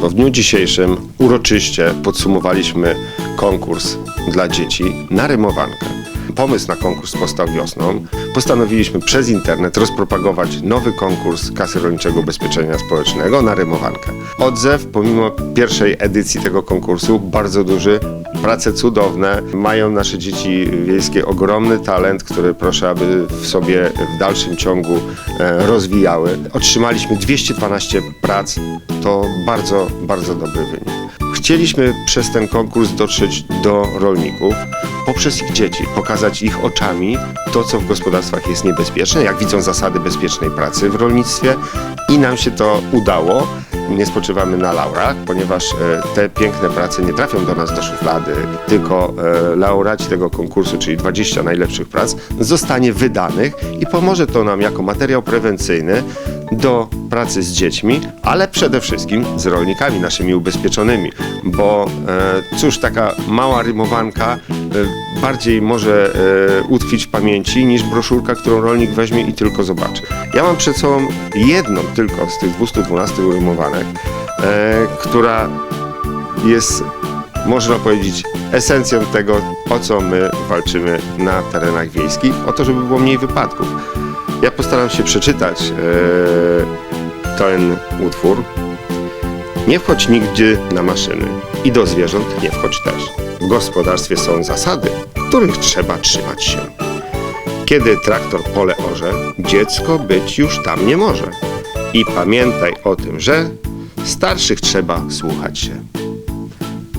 Państwo, w dniu dzisiejszym uroczyście podsumowaliśmy konkurs dla dzieci na rymowankę. Pomysł na konkurs powstał wiosną. Postanowiliśmy przez internet rozpropagować nowy konkurs Kasy Rolniczego Ubezpieczenia Społecznego na rymowankę. Odzew, pomimo pierwszej edycji tego konkursu, bardzo duży. Prace cudowne. Mają nasze dzieci wiejskie ogromny talent, który proszę, aby w sobie w dalszym ciągu e, rozwijały. Otrzymaliśmy 212 prac. To bardzo, bardzo dobry wynik. Chcieliśmy przez ten konkurs dotrzeć do rolników poprzez ich dzieci, pokazać ich oczami to, co w gospodarstwach jest niebezpieczne, jak widzą zasady bezpiecznej pracy w rolnictwie i nam się to udało. Nie spoczywamy na laurach, ponieważ e, te piękne prace nie trafią do nas do szuflady, tylko e, laureaci tego konkursu, czyli 20 najlepszych prac, zostanie wydanych i pomoże to nam jako materiał prewencyjny do pracy z dziećmi, ale przede wszystkim z rolnikami naszymi ubezpieczonymi, bo e, cóż, taka mała rymowanka e, bardziej może e, utkwić w pamięci niż broszurka, którą rolnik weźmie i tylko zobaczy. Ja mam przed sobą jedną tylko z tych 212 rymowanek, e, która jest, można powiedzieć, esencją tego, o co my walczymy na terenach wiejskich, o to, żeby było mniej wypadków. Ja postaram się przeczytać e, ten utwór. Nie wchodź nigdzie na maszyny i do zwierząt nie wchodź też. W gospodarstwie są zasady, których trzeba trzymać się. Kiedy traktor pole orze, dziecko być już tam nie może. I pamiętaj o tym, że starszych trzeba słuchać się.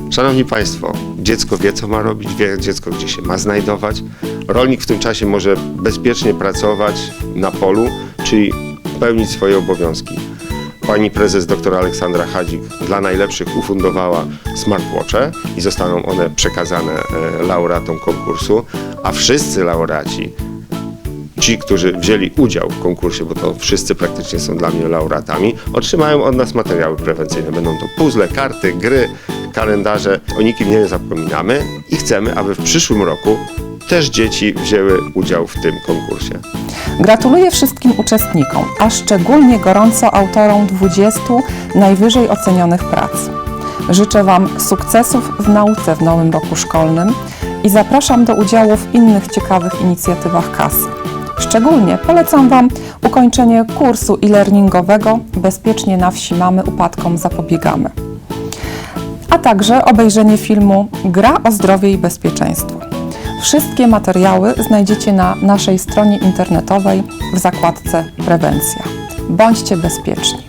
Szanowni Państwo, dziecko wie, co ma robić, wie dziecko, gdzie się ma znajdować. Rolnik w tym czasie może bezpiecznie pracować na polu, czyli pełnić swoje obowiązki. Pani prezes dr Aleksandra Hadzik dla najlepszych ufundowała smartwatche i zostaną one przekazane e, laureatom konkursu, a wszyscy laureaci ci, którzy wzięli udział w konkursie, bo to wszyscy praktycznie są dla mnie laureatami, otrzymają od nas materiały prewencyjne. Będą to puzzle, karty, gry, kalendarze. O nikim nie zapominamy i chcemy, aby w przyszłym roku też dzieci wzięły udział w tym konkursie. Gratuluję wszystkim uczestnikom, a szczególnie gorąco autorom 20 najwyżej ocenionych prac. Życzę Wam sukcesów w nauce w nowym roku szkolnym i zapraszam do udziału w innych ciekawych inicjatywach kasy. Szczególnie polecam Wam ukończenie kursu e-learningowego Bezpiecznie na wsi mamy upadkom zapobiegamy, a także obejrzenie filmu Gra o zdrowie i bezpieczeństwo. Wszystkie materiały znajdziecie na naszej stronie internetowej w zakładce Prewencja. Bądźcie bezpieczni.